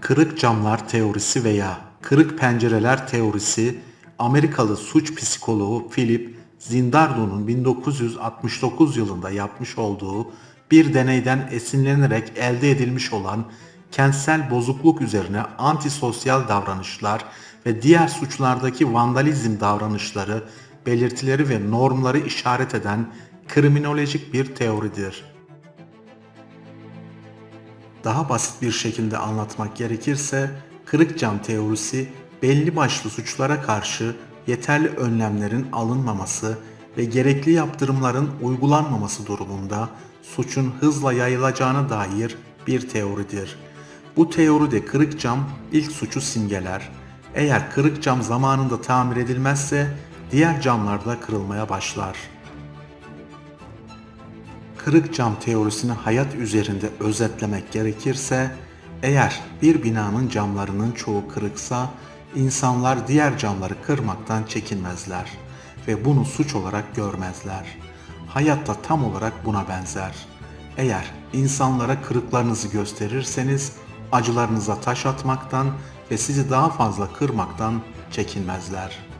Kırık camlar teorisi veya kırık pencereler teorisi Amerikalı suç psikoloğu Philip Zindardo'nun 1969 yılında yapmış olduğu bir deneyden esinlenerek elde edilmiş olan kentsel bozukluk üzerine antisosyal davranışlar ve diğer suçlardaki vandalizm davranışları, belirtileri ve normları işaret eden kriminolojik bir teoridir. Daha basit bir şekilde anlatmak gerekirse, kırık cam teorisi belli başlı suçlara karşı yeterli önlemlerin alınmaması ve gerekli yaptırımların uygulanmaması durumunda suçun hızla yayılacağına dair bir teoridir. Bu teoride kırık cam ilk suçu simgeler. Eğer kırık cam zamanında tamir edilmezse diğer camlar da kırılmaya başlar. Kırık cam teorisini hayat üzerinde özetlemek gerekirse, eğer bir binanın camlarının çoğu kırıksa, insanlar diğer camları kırmaktan çekinmezler ve bunu suç olarak görmezler. Hayatta tam olarak buna benzer. Eğer insanlara kırıklarınızı gösterirseniz, acılarınıza taş atmaktan ve sizi daha fazla kırmaktan çekinmezler.''